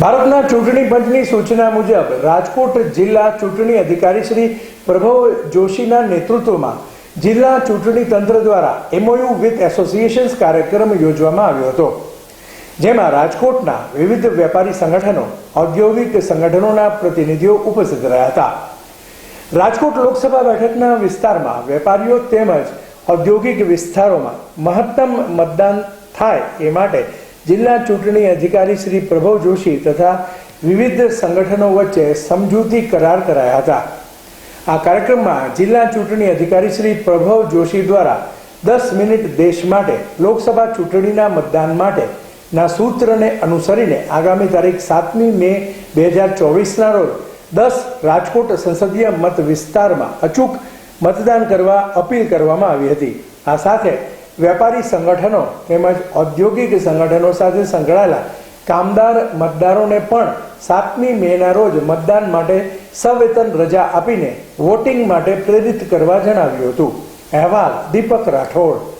ભારતના ચૂંટણી પંચની સૂચના મુજબ રાજકોટ જિલ્લા ચૂંટણી અધિકારી શ્રી પ્રભવ જોશીના નેતૃત્વમાં જિલ્લા ચૂંટણી તંત્ર દ્વારા એમઓયુ વિથ એસોસિએશન્સ કાર્યક્રમ યોજવામાં આવ્યો હતો. જેમાં રાજકોટના વિવિધ વેપારી સંગઠનો, ઔદ્યોગિક સંગઠનોના પ્રતિનિધિઓ ઉપસ્થિત રહ્યા હતા. રાજકોટ લોકસભા બેઠકના વિસ્તારમાં વેપારીઓ તેમજ ઔદ્યોગિક વિસ્તારોમાં મહત્તમ મતદાન થાય એ માટે જિલ્લા ચૂંટણી અધિકારી શ્રી પ્રભવ જોશી તથા વિવિધ સંગઠનો વચ્ચે સમજૂતી કરાર કરાયા હતા. આ કાર્યક્રમમાં જિલ્લા ચૂંટણી અધિકારી શ્રી પ્રભવ જોશી દ્વારા દસ મિનિટ દેશ માટે, લોકસભા ચૂંટણીના મતદાન માટે ના સૂત્રને અનુસરીને આગામી તારીખ સાતમી મે બે હજાર ચોવીસના રોજ દસ રાજકોટ સંસદીય મત વિસ્તારમાં અચૂક મતદાન કરવા અપીલ કરવામાં આવી હતી. આ સાથે વેપારી સંગઠનો તેમજ ઔદ્યોગિક સંગઠનો સાથે સંકળાયેલા કામદાર મતદારોને પણ સાતમી મેના રોજ મતદાન માટે સવેતન રજા આપીને વોટિંગ માટે પ્રેરિત કરવા જણાવ્યું હતું. અહેવાલ દીપક રાઠોડ.